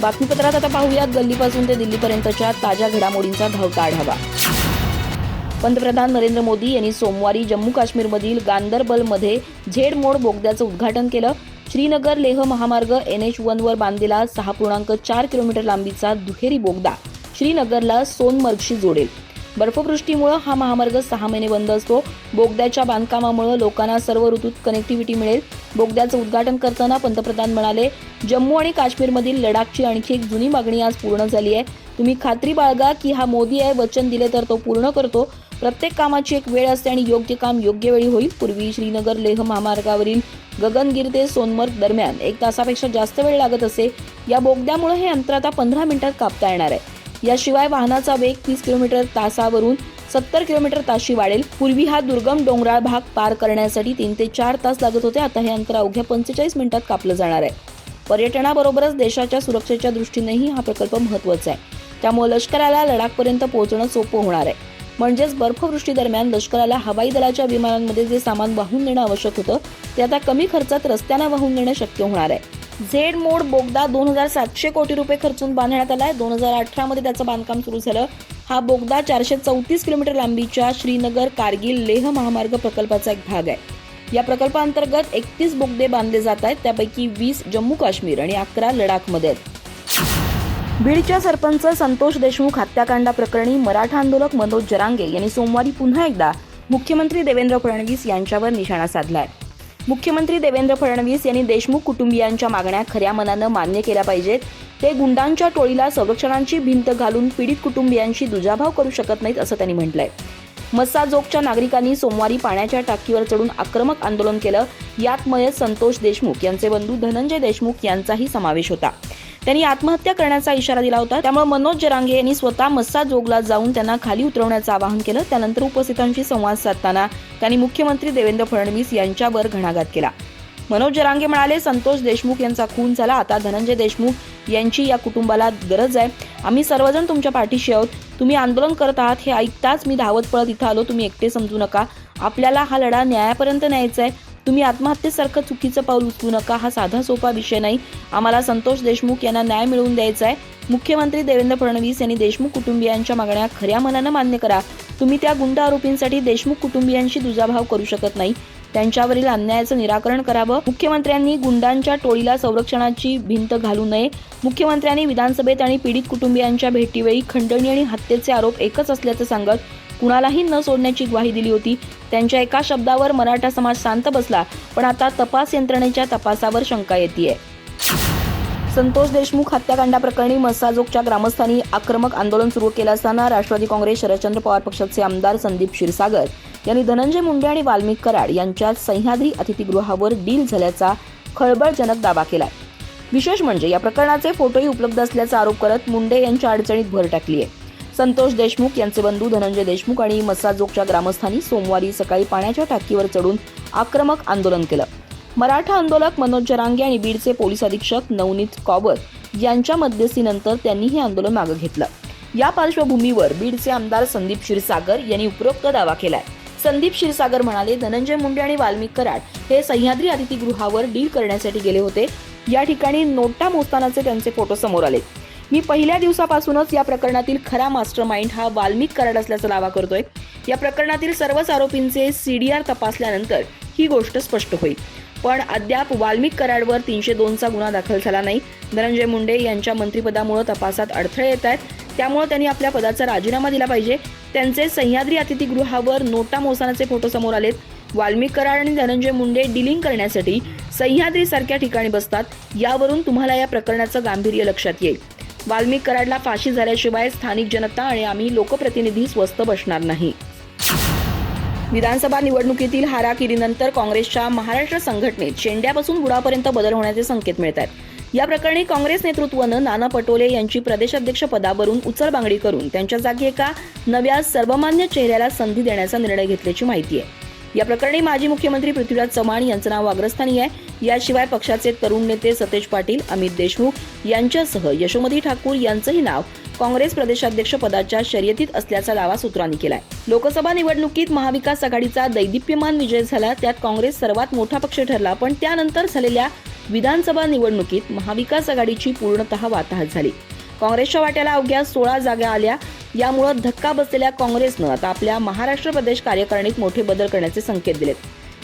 बातमीपत्रात आता पाहूयात गल्लीपासून ते दिल्लीपर्यंतच्या ताज्या घडामोडींचा धावता आढावा पंतप्रधान नरेंद्र मोदी यांनी सोमवारी जम्मू काश्मीरमधील गांदरबलमध्ये झेड मोड बोगद्याचं उद्घाटन केलं. श्रीनगर लेह महामार्ग एन एच वनवर बांधलेला सहा पूर्णांक चार किलोमीटर लांबीचा दुहेरी बोगदा श्रीनगरला सोनमर्गशी जोडेल. बर्फवृष्टीमुळे हा महामार्ग सहा महिने बंद असतो. बोगद्याच्या बांधकामामुळे लोकांना सर्व ऋतूत कनेक्टिव्हिटी मिळेल. बोगद्याचं उद्घाटन करताना पंतप्रधान म्हणाले जम्मू आणि काश्मीरमधील लडाखची आणखी एक जुनी मागणी आज पूर्ण झाली आहे. तुम्ही खात्री बाळगा की हा मोदी आहे वचन दिले तर तो पूर्ण करतो. प्रत्येक कामाची एक वेळ असते आणि योग्य काम योग्य वेळी होईल. पूर्वी श्रीनगर लेह महामार्गावरील गगनगिर ते सोनमर्ग दरम्यान एक तासापेक्षा जास्त वेळ लागत असे. या बोगद्यामुळे हे अंतर आता पंधरा मिनिटात कापता येणार आहे. याशिवाय वाहनाचा वेग तीस किलोमीटर तासावरून सत्तर किलोमीटर ताशी वाढेल. पूर्वी हा दुर्गम डोंगराळ भाग पार करण्यासाठी तीन ते चार तास लागत होते. आता हे अंतर अवघ्या पंचेचाळीस मिनिटात कापलं जाणार आहे. पर्यटनाबरोबरच देशाच्या सुरक्षेच्या दृष्टीनेही हा प्रकल्प महत्त्वाचा आहे. त्यामुळे लष्कराला लडाखपर्यंत पोहोचणं सोपं होणार आहे. म्हणजेच बर्फवृष्टी दरम्यान लष्कराला हवाई दलाच्या विमानांमध्ये जे सामान वाहून नेणं आवश्यक होतं ते आता कमी खर्चात रस्त्यांना वाहून नेणं शक्य होणार आहे. झेड मोड बोगदा दोन हजार सातशे कोटी रुपये खर्चून बांधण्यात आलाय. दोन हजार अठरा मध्ये त्याचं बांधकाम सुरू झालं. हा बोगदा चारशे चौतीस किलोमीटर लांबीच्या श्रीनगर कारगिल लेह महामार्ग प्रकल्पाचा एक भाग आहे. या प्रकल्पाअंतर्गत एकतीस बोगदे बांधले जात आहेत. त्यापैकी वीस जम्मू काश्मीर आणि अकरा लडाखमध्ये आहेत. बीडच्या सरपंच संतोष देशमुख हत्याकांडा प्रकरणी मराठा आंदोलक मनोज जरांगे यांनी सोमवारी पुन्हा एकदा मुख्यमंत्री देवेंद्र फडणवीस यांच्यावर निशाणा साधलाय. मुख्यमंत्री देवेंद्र फडणवीस यांनी देशमुख कुटुंबियांच्या मागण्या खऱ्या मनानं मान्य केल्या पाहिजेत. ते गुंडांच्या टोळीला संरक्षणांची भिंत घालून पीडित कुटुंबियांशी दुजाभाव करू शकत नाहीत असं त्यांनी म्हटलंय. मस्साजोगच्या नागरिकांनी सोमवारी पाण्याच्या टाकीवर चढून आक्रमक आंदोलन केलं. यात मयत संतोष देशमुख यांचे बंधू धनंजय देशमुख यांचाही समावेश होता. त्यांनी आत्महत्या करण्याचा इशारा दिला होता. त्यामुळे मनोज जरांगे यांनी स्वतः मस्सा जोगला जाऊन त्यांना खाली उतरवण्याचं आवाहन केलं. त्यानंतर उपस्थितांशी संवाद साधताना त्यांनी मुख्यमंत्री देवेंद्र फडणवीस यांच्यावर घणाघात केला. मनोज जरांगे म्हणाले संतोष देशमुख यांचा खून झाला. आता धनंजय देशमुख यांची या कुटुंबाला गरज आहे. आम्ही सर्वजण तुमच्या पाठीशी आहोत. तुम्ही आंदोलन करत आहात हे ऐकताच मी धावत पळत इथं आलो. तुम्ही एकटे समजू नका. आपल्याला हा लढा न्यायापर्यंत न्यायचा आहे. तुम्ही आत्महत्येसारखं चुकीचं पाऊल उचलू नका. हा साधा सोपा विषय नाही. आम्हाला संतोष देशमुख यांना न्याय मिळवून द्यायचा आहे. मुख्यमंत्री देवेंद्र फडणवीस यांनी देशमुख कुटुंबियांच्या मागण्या खऱ्या मनानं मान्य करा. तुम्ही त्या गुंड आरोपींसाठी देशमुख कुटुंबियांशी दुजाभाव करू शकत नाही. त्यांच्यावरील अन्यायाचं निराकरण करावं. मुख्यमंत्र्यांनी गुंडांच्या टोळीला संरक्षणाची भिंत घालू नये. मुख्यमंत्र्यांनी विधानसभेत आणि पीडित कुटुंबियांच्या भेटीवेळी खंडणी आणि हत्येचे आरोप एकच असल्याचं सांगत कुणालाही न सोडण्याची ग्वाही दिली होती. त्यांच्या एका शब्दावर मराठा समाज शांत बसला पण आता तपास यंत्रणेच्या तपासावर शंका येते संतोष देशमुख हत्याकांडाप्रकरणी मसाजोगच्या ग्रामस्थांनी आक्रमक आंदोलन सुरू केलं असताना राष्ट्रवादी काँग्रेस शरदचंद्र पवार पक्षाचे आमदार संदीप क्षीरसागर यांनी धनंजय मुंडे आणि वाल्मिक कराड यांच्यात सह्याद्री अतिथीगृहावर डील झाल्याचा खळबळजनक दावा केलाय. विशेष म्हणजे या प्रकरणाचे फोटोही उपलब्ध असल्याचा आरोप करत मुंडे यांच्या अडचणीत भर टाकली आहे संतोष देशमुख यांचे बंधू धनंजय देशमुख आणि मसाजोगच्या ग्रामस्थांनी सोमवारी सकाळी पाण्याच्या टाकीवर चढून आक्रमक आंदोलन केलं. मराठा आंदोलक मनोज जरांगे आणि बीडचे पोलीस अधीक्षक नवनीत कॉबर यांच्या मध्यस्थीनंतर त्यांनी हे आंदोलन मागे घेतलं. या पार्श्वभूमीवर बीडचे आमदार संदीप क्षीरसागर यांनी उपरोक्त दावा केलाय. संदीप क्षीरसागर म्हणाले धनंजय मुंडे आणि वाल्मिक कराड हे सह्याद्री अतिथीगृहावर डील करण्यासाठी गेले होते. या ठिकाणी नोटा मोजतानाचे त्यांचे फोटो समोर आले. मी पहिल्या दिवसापासूनच या प्रकरणातील खरा मास्टर माइंड हा वाल्मिक कराड असल्याचा दावा करतोय. या प्रकरणातील सर्वच आरोपींचे सीडीआर तपासल्यानंतर ही गोष्ट स्पष्ट होईल. पण अद्याप वाल्मिक कराडवर तीनशे दोनचा गुन्हा दाखल झाला नाही. धनंजय मुंडे यांच्या मंत्रिपदामुळे तपासात अडथळे येत आहेत. त्यामुळे त्यांनी आपल्या पदाचा राजीनामा दिला पाहिजे. त्यांचे सह्याद्री अतिथीगृहावर नोटा मोसानाचे फोटो समोर आलेत. वाल्मिक कराड आणि धनंजय मुंडे डिलिंग करण्यासाठी सह्याद्रीसारख्या ठिकाणी बसतात. यावरून तुम्हाला या प्रकरणाचं गांभीर्य लक्षात येईल. वाल्मिक कराडला फाशी झाल्याशिवाय स्थानिक जनता आणि आम्ही लोकप्रतिनिधी स्वस्त बसणार नाही. विधानसभा निवडणुकीतील हाराकिरीनंतर काँग्रेसच्या महाराष्ट्र संघटनेत शेंड्यापासून बुडापर्यंत बदल होण्याचे संकेत मिळत आहेत या प्रकरणी काँग्रेस नेतृत्वानं नाना पटोले यांची प्रदेशाध्यक्ष पदावरून उचलबांगडी करून त्यांच्या जागी एका नव्या सर्वमान्य चेहऱ्याला संधी देण्याचा निर्णय घेतल्याची माहिती आहे. या प्रकरणी माजी मुख्यमंत्री पृथ्वीराज चव्हाण यांचं नाव अग्रस्थानी आहे. याशिवाय पक्षाचे तरुण नेते सतेज पाटील अमित देशमुख यांच्यासह यशोमती ठाकूर यांचंही नाव काँग्रेस प्रदेशाध्यक्ष पदाच्या शर्यतीत असल्याचा दावा सूत्रांनी केलाय. लोकसभा निवडणुकीत महाविकास आघाडीचा दैदिप्यमान विजय झाला त्यात काँग्रेस सर्वात मोठा पक्ष ठरला पण त्यानंतर झालेल्या विधानसभा निवडणुकीत महाविकास आघाडीची पूर्णतः वाताहत झाली. काँग्रेसच्या वाट्याला अवघ्या सोळा जागा आल्या यामुळं धक्का बसलेल्या काँग्रेसनं आता आपल्या महाराष्ट्र प्रदेश कार्यकारिणीत मोठे बदल करण्याचे संकेत दिलेत.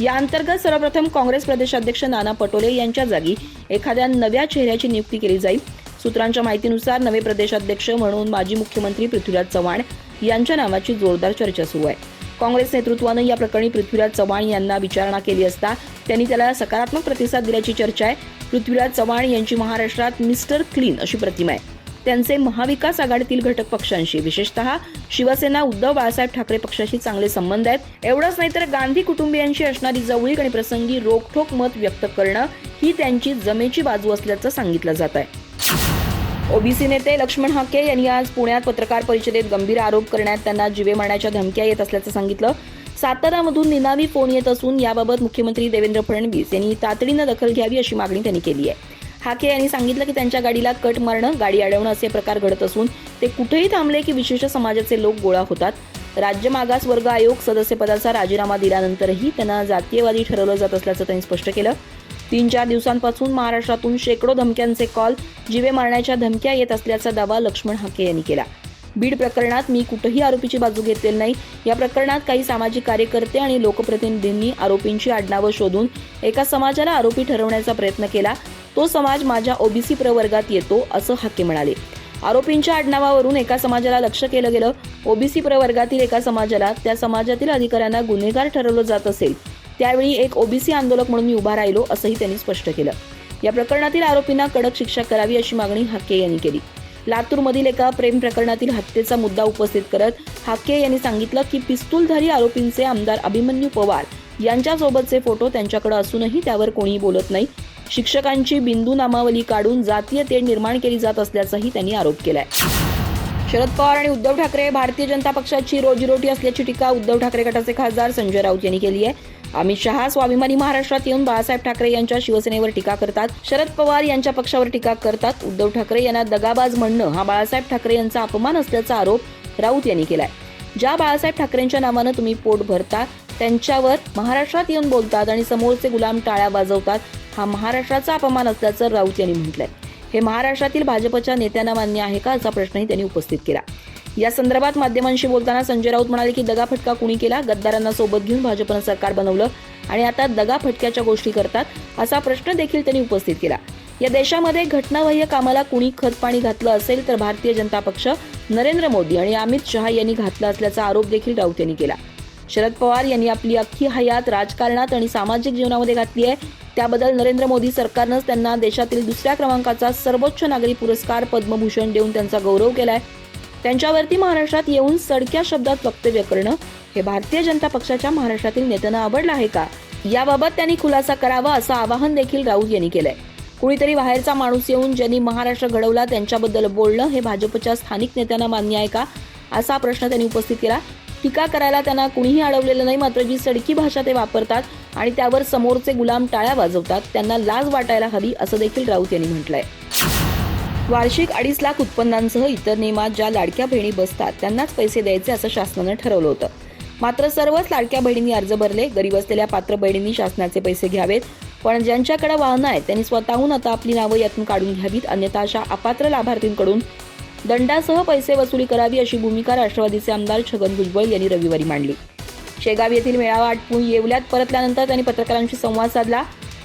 या अंतर्गत सर्वप्रथम काँग्रेस प्रदेशाध्यक्ष नाना पटोले यांच्या जागी एखाद्या नव्या चेहऱ्याची नियुक्ती केली जाईल. सूत्रांच्या माहितीनुसार नवे प्रदेशाध्यक्ष म्हणून माजी मुख्यमंत्री पृथ्वीराज चव्हाण यांच्या नावाची जोरदार चर्चा सुरू आहे. काँग्रेस नेतृत्वानं या प्रकरणी पृथ्वीराज चव्हाण यांना विचारणा केली असता त्यांनी त्याला सकारात्मक प्रतिसाद दिल्याची चर्चा आहे. पृथ्वीराज चव्हाण यांची महाराष्ट्रात मिस्टर क्लीन अशी प्रतिमा आहे. त्यांचे महाविकास आघाडीतील घटक पक्षांशी विशेषतः शिवसेना उद्धव बाळासाहेब ठाकरे पक्षाशी चांगले संबंध आहेत. एवढंच नाही तर गांधी कुटुंबियांशी असणारी जवळीक आणि प्रसंगी रोखठोक मत व्यक्त करणं ही त्यांची जमेची बाजू असल्याचं सांगितलं जात आहे. ओबीसी नेते लक्ष्मण हाके यांनी आज पुण्यात पत्रकार परिषदेत गंभीर आरोप करण्यात त्यांना जीवे मारण्याच्या धमक्या येत असल्याचं सांगितलं. सातारामधून निनावी फोन येत असून याबाबत मुख्यमंत्री देवेंद्र फडणवीस यांनी तातडीनं दखल घ्यावी अशी मागणी त्यांनी केली आहे. हाके यांनी सांगितलं की त्यांच्या गाडीला कट मारणं गाडी अडवणं असे प्रकार घडत असून ते कुठेही थांबले की विशिष्ट समाजाचे लोक गोळा होतात. राज्य मागास वर्ग आयोग सदस्यपदाचा राजीनामा दिल्यानंतरही त्यांना जातीयवादी ठरवलं जात असल्याचं त्यांनी स्पष्ट केलं. तीन चार दिवसांपासून महाराष्ट्रातून शेकडो धमक्यांचे कॉल जीवे मारण्याच्या धमक्या येत असल्याचा दावा लक्ष्मण हाके यांनी केला. बीड प्रकरणात मी कुठेही आरोपीची बाजू घेतलेली नाही. या प्रकरणात काही सामाजिक कार्यकर्ते आणि लोकप्रतिनिधींनी आरोपींची आडनावं शोधून एका समाजाला आरोपी ठरवण्याचा प्रयत्न केला. तो समाज माझ्या ओबीसी प्रवर्गात येतो असं हाके म्हणाले. आरोपींच्या आडनावावरून एका समाजाला लक्ष केलं गेलं. ओबीसी प्रवर्गातील एका समाजाला त्या समाजातील अधिकाऱ्यांना गुन्हेगार ठरवलं जात असेल त्यावेळी एक ओबीसी आंदोलक म्हणून मी उभा राहिलो असंही त्यांनी स्पष्ट केलं. या प्रकरणातील आरोपींना कडक शिक्षा करावी अशी मागणी हाके यांनी केली. लातूरमधील एका प्रेम प्रकरणातील हत्येचा मुद्दा उपस्थित करत हाके यांनी सांगितलं की पिस्तूलधारी आरोपींचे आमदार अभिमन्यू पवार यांच्यासोबतचे फोटो त्यांच्याकडे असूनही त्यावर कोणीही बोलत नाही. शिक्षकांची बिंदू नामावली काढून जातीय तेढ निर्माण केली जात असल्याचाही त्यांनी आरोप केलाय. शरद पवार आणि उद्धव ठाकरे भारतीय जनता पक्षाची रोजीरोटी असल्याची टीका उद्धव ठाकरे गटाचे खासदार संजय राऊत यांनी केली आहे. अमित शहा स्वाभिमानी महाराष्ट्रात येऊन बाळासाहेब ठाकरे यांच्या शिवसेनेवर टीका करतात. शरद पवार यांच्या पक्षावर टीका करतात. उद्धव ठाकरे यांना दगाबाज म्हणणं हा बाळासाहेब ठाकरे यांचा अपमान असल्याचा आरोप राऊत यांनी केलाय. ज्या बाळासाहेब ठाकरेंच्या नावानं तुम्ही पोट भरता त्यांच्यावर महाराष्ट्रात येऊन बोलतात आणि समोरचे गुलाम टाळ्या वाजवतात. हा महाराष्ट्राचा अपमान असल्याचं राऊत यांनी म्हटलंय. हे महाराष्ट्रातील भाजपच्या नेत्यांना मान्य आहे का असा प्रश्नही त्यांनी उपस्थित केला. या संदर्भात माध्यमांशी बोलताना संजय राऊत म्हणाले की दगाफटका कुणी केला? गद्दारांना सोबत घेऊन भाजपनं सरकार बनवलं आणि आता दगाफटक्याच्या गोष्टी करतात असा प्रश्न देखील त्यांनी उपस्थित केला. या देशामध्ये घटनाबाह्य कामाला कुणी खतपाणी घातलं असेल तर भारतीय जनता पक्ष नरेंद्र मोदी आणि अमित शहा यांनी घातला असल्याचा आरोप देखील राऊत यांनी केला. शरद पवार यांनी आपली अख्खी हयात राजकारणात आणि सामाजिक जीवनामध्ये घातली आहे त्याबद्दल नरेंद्र मोदी सरकारनंच त्यांना देशातील दुसऱ्या क्रमांकाचा सर्वोच्च नागरी पुरस्कार पद्मभूषण देऊन त्यांचा गौरव केलाय. त्यांच्यावरती महाराष्ट्रात येऊन सडक्या शब्दात वक्तव्य करणं हे भारतीय जनता पक्षाच्या महाराष्ट्रातील नेत्यांना आवडलं आहे का? याबाबत त्यांनी खुलासा करावा असं आवाहन देखील राऊत यांनी केलंय. कुणीतरी बाहेरचा माणूस येऊन ज्यांनी महाराष्ट्र घडवला त्यांच्याबद्दल बोलणं हे भाजपच्या स्थानिक नेत्यांना मान्य आहे का? असा प्रश्न त्यांनी उपस्थित केला. टीका करायला त्यांना कुणीही अडवलेलं नाही मात्र जी सडकी भाषा ते वापरतात आणि त्यावर समोरचे गुलाम टाळ्या वाजवतात त्यांना लाज वाटायला हवी असं देखील राऊत यांनी म्हटलंय. वार्षिक अडीच लाख उत्पन्नांसह इतर नियमात ज्या लाडक्या बहिणी बसतात त्यांनाच पैसे द्यायचे असं शासनानं ठरवलं होतं. मात्र सर्वच लाडक्या बहिणींनी अर्ज भरले गरीब असलेल्या पात्र बहिणींनी शासनाचे पैसे घ्यावेत पण ज्यांच्याकडे वाहनं आहेत त्यांनी स्वतःहून आता आपली नावं यातून काढून घ्यावीत अन्यथा अशा अपात्र लाभार्थींकडून दंडासह पैसे वसुली करावी अशी भूमिका राष्ट्रवादीचे आमदार छगन भुजबळ यांनी रविवारी मांडली. शेगाव येथील मेळावा आटपून येवल्यात. परतल्यानंतर त्यांनी पत्रकारांशी संवाद साधला.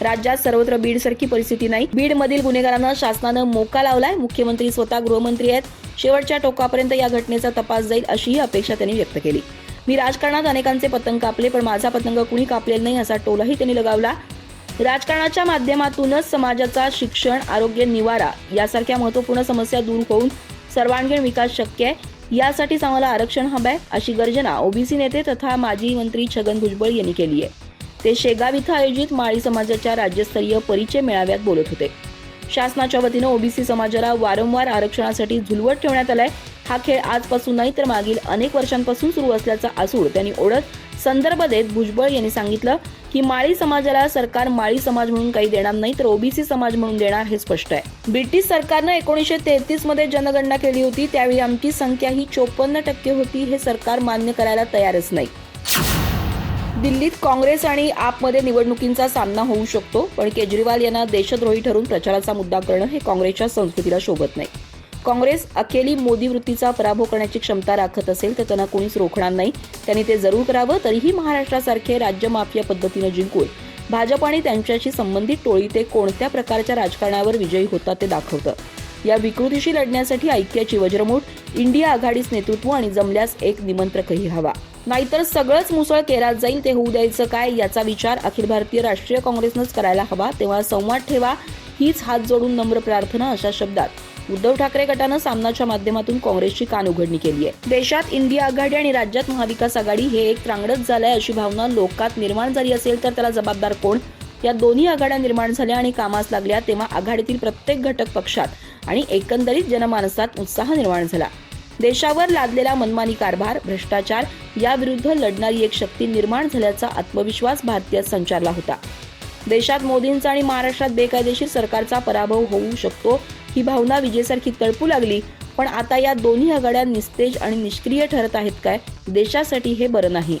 राज्यात सर्वत्र बीड सारखी परिस्थिती नाही. बीड मधील गुन्हेगारांना शासनानं मोका लावलाय. मुख्यमंत्री स्वतः गृहमंत्री आहेत. शेवटच्या टोकापर्यंत या घटनेचा तपास जाईल अशीही अपेक्षा त्यांनी व्यक्त केली. मी राजकारणात अनेकांचे पतंग कापले पण माझा पतंग कुणी कापलेला नाही असा टोलाही त्यांनी लगावला. राजकारणाच्या माध्यमातूनच समाजाचा शिक्षण आरोग्य निवारा यासारख्या महत्त्वपूर्ण समस्या दूर होऊन सर्वांगीण विकास शक्य आहे. यासाठीच आम्हाला आरक्षण हवं आहे अशी गर्जना ओबीसी नेते तथा माजी मंत्री छगन भुजबळ यांनी केली आहे. ते शेगाव इथं आयोजित माळी समाजाच्या राज्यस्तरीय परिचय मेळाव्यात बोलत होते. शासनाच्या वतीनं ओबीसी समाजाला वारंवार आरक्षणासाठी झुलवट ठेवण्यात आलाय. हा खेळ आजपासून नाही तर मागील अनेक वर्षांपासून सुरू असल्याचा आसूड त्यांनी ओढत संदर्भ देत भुजबळ यांनी सांगितलं की माळी समाजाला सरकार माळी समाज म्हणून काही देणार नाही तर ओबीसी समाज म्हणून देणार हे स्पष्ट आहे. ब्रिटिश सरकारनं एकोणीसशे तेहतीसमध्ये जनगणना केली होती त्यावेळी आमची संख्या ही चोपन्न टक्के होती हे सरकार मान्य करायला तयारच नाही. दिल्लीत काँग्रेस आणि आपमध्ये निवडणुकींचा सामना होऊ शकतो पण केजरीवाल यांना देशद्रोही ठरून प्रचाराचा मुद्दा करणं हे काँग्रेसच्या संस्कृतीला शोभत नाही. काँग्रेस अखेली मोदी वृत्तीचा पराभव करण्याची क्षमता राखत असेल तर त्यांना कोणीच रोखणार नाही. त्यांनी ते जरूर करावं तरीही महाराष्ट्रासारखे राज्य माफिया पद्धतीनं जिंकून भाजप आणि त्यांच्याशी संबंधित टोळी ते कोणत्या प्रकारच्या राजकारणावर विजयी होतात ते दाखवतं. या विकृतीशी लढण्यासाठी ऐक्याची वज्रमूठ इंडिया आघाडीच नेतृत्व आणि जमल्यास एक निमंत्रकही हवा. नाहीतर सगळंच मुसळ केरात जाईल ते होऊ द्यायचं काय याचा विचार अखिल भारतीय राष्ट्रीय काँग्रेसनंच करायला हवा. तेव्हा संवाद ठेवा. हीच हात जोडून नम्र प्रार्थना अशा शब्दात उद्धव ठाकरे गटानं सामनाच्या माध्यमातून काँग्रेसची कान उघडणी केली आहे. देशात इंडिया आघाडी आणि राज्यात महाविकास आघाडी हे एक त्रांगडच झालंय अशी भावना लोकात निर्माण झाली असेल तर त्याला जबाबदार कोण? या दोन्ही आघाड्या निर्माण झाल्या आणि कामास लागल्या तेव्हा आघाडीतील प्रत्येक घटक पक्षात आणि एकंदरीत जनमानसात उत्साह निर्माण झाला. देशावर लादलेला मनमानी कारभार भ्रष्टाचार याविरुद्ध लढणारी एक शक्ती निर्माण झाल्याचा आत्मविश्वास भारतीय संचारला होता. देशात मोदींचा आणि महाराष्ट्रात बेकायदेशीर सरकारचा पराभव होऊ शकतो ही भावना विजेसारखी तळपू लागली. पण आता या दोन्ही आघाड्या निस्तेज आणि निष्क्रिय ठरत आहेत काय? देशासाठी हे बरं नाही.